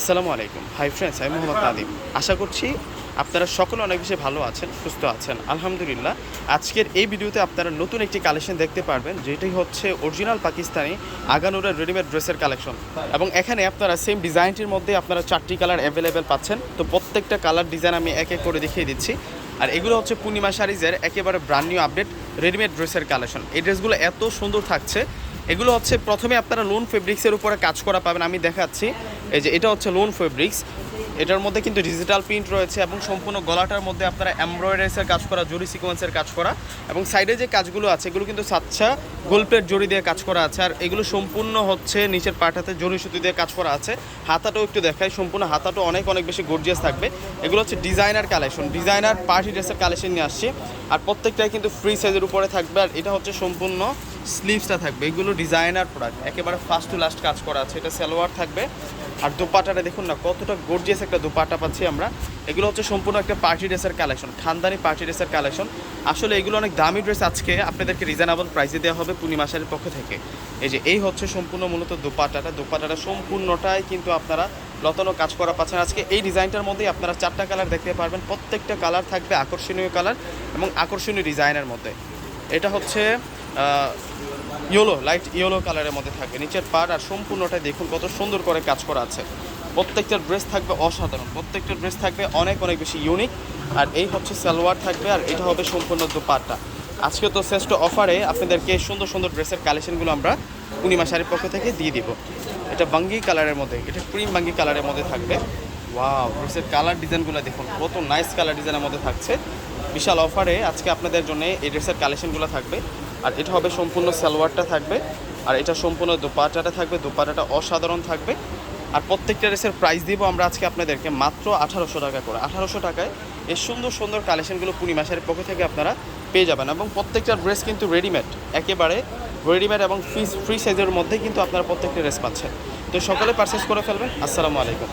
আসসালামু আলাইকুম। Hi friends আমি মোহাম্মদ নাদিম আশা করছি আপনারা সকলে অনেক বেশি ভালো আছেন, সুস্থ আছেন। আলহামদুলিল্লাহ, আজকের এই ভিডিওতে আপনারা নতুন একটি কালেকশন দেখতে পারবেন, যেটি হচ্ছে অরিজিনাল পাকিস্তানি আগানুরের রেডিমেড ড্রেসের কালেকশন। এবং এখানে আপনারা সেম ডিজাইনটির মধ্যে আপনারা চারটি কালার অ্যাভেলেবেল পাচ্ছেন। তো প্রত্যেকটা কালার ডিজাইন আমি এক এক করে দেখিয়ে দিচ্ছি। আর এগুলো হচ্ছে পূর্ণিমা শাড়িজের একেবারে ব্রান্ড নিউ আপডেট রেডিমেড ড্রেসের কালেকশন এই ড্রেসগুলো এত সুন্দর থাকছে। এগুলো হচ্ছে প্রথমে আপনারা লোন ফেব্রিক্সের উপরে কাজ করা পাবেন। আমি দেখাচ্ছি। এই যে এটা হচ্ছে লোন ফেব্রিক্স এটার মধ্যে কিন্তু ডিজিটাল প্রিন্ট রয়েছে এবং সম্পূর্ণ গলাটার মধ্যে আপনারা এমব্রয়ডারিসের কাজ করা জরি সিকোয়েন্সের কাজ করা এবং সাইডে যে কাজগুলো আছে, এগুলো কিন্তু সাচ্ছা গোলপ্লেট জরি দিয়ে কাজ করা আছে। আর এগুলো সম্পূর্ণ হচ্ছে নিচের পাটাতে জরি সুতি দিয়ে কাজ করা আছে। হাতাটাও একটু দেখায় সম্পূর্ণ হাতাটা অনেক অনেক বেশি গর্জিয়াস থাকবে। এগুলো হচ্ছে ডিজাইনার কালেকশন ডিজাইনার পার্টি ড্রেসের কালেকশন নিয়ে আসছে। আর প্রত্যেকটাই কিন্তু ফ্রি সাইজের উপরে থাকবে আর এটা হচ্ছে সম্পূর্ণ স্লিভসটা থাকবে। এগুলো ডিজাইনার প্রোডাক্ট একেবারে ফার্স্ট টু লাস্ট কাজ করা আছে। এটা সালোয়ার থাকবে। আর দোপাটাটা দেখুন না, কতটা গর্জিয়াস একটা দোপাটা পাচ্ছি আমরা। এগুলো হচ্ছে সম্পূর্ণ একটা পার্টি ড্রেসের কালেকশন খানদানি পার্টি ড্রেসের কালেকশন আসলে এগুলো অনেক দামি ড্রেস আজকে, আপনাদেরকে রিজনেবল প্রাইসে দেওয়া হবে পূর্ণিমা শাড়ির পক্ষ থেকে। এই যে, এই হচ্ছে সম্পূর্ণ মূলত দোপাটাটা। দোপাটাটা সম্পূর্ণটাই কিন্তু আপনারা লতানো কাজ করা পাচ্ছেন। আজকে এই ডিজাইনটার মধ্যেই আপনারা চারটা কালার দেখতে পারবেন। প্রত্যেকটা কালার থাকবে আকর্ষণীয় কালার এবং আকর্ষণীয় ডিজাইনের মধ্যে। এটা হচ্ছে ইয়েলো লাইট ইয়েলো কালারের মধ্যে থাকবে নিচের পার আর সম্পূর্ণটাই দেখুন কত সুন্দর করে কাজ করা আছে। প্রত্যেকটা ড্রেস থাকবে অসাধারণ। প্রত্যেকটা ড্রেস থাকবে অনেক অনেক বেশি ইউনিক আর এই হচ্ছে সালোয়ার থাকবে আর এটা হবে সম্পূর্ণ দুপাট্টা। আজকে তো শ্রেষ্ঠ অফারে আপনাদেরকে সুন্দর সুন্দর ড্রেসের কালেকশনগুলো আমরা পূর্ণিমা শাড়ির পক্ষ থেকে দিয়ে দিব। এটা বাঙ্গি কালারের মধ্যে, এটা ক্রিম বাঙ্গি কালারের মধ্যে থাকবে। ওয়াও ড্রেসের কালার ডিজাইনগুলো দেখুন, কত নাইস কালার ডিজাইনের মধ্যে থাকছে। বিশাল অফারে আজকে আপনাদের জন্য এই ড্রেসের কালেকশনগুলো থাকবে। আর এটা হবে সম্পূর্ণ সালোয়ারটা থাকবে, আর এটা সম্পূর্ণ দোপাটাটা থাকবে, দোপাটাটা অসাধারণ থাকবে। আর প্রত্যেকটা ড্রেসের প্রাইস দিব আমরা আজকে আপনাদেরকে মাত্র আঠারোশো টাকা করে। আঠারোশো টাকায় এই সুন্দর সুন্দর কালেকশনগুলো পূর্ণিমাসের পক্ষ থেকে আপনারা পেয়ে যাবেন। এবং প্রত্যেকটা ড্রেস কিন্তু রেডিমেড একেবারে রেডিমেড এবং ফ্রি ফ্রি সাইজের মধ্যেই কিন্তু আপনারা প্রত্যেকটা ড্রেস পাচ্ছেন। তো সকলে পারচেস করে ফেলবেন। আসসালামু আলাইকুম।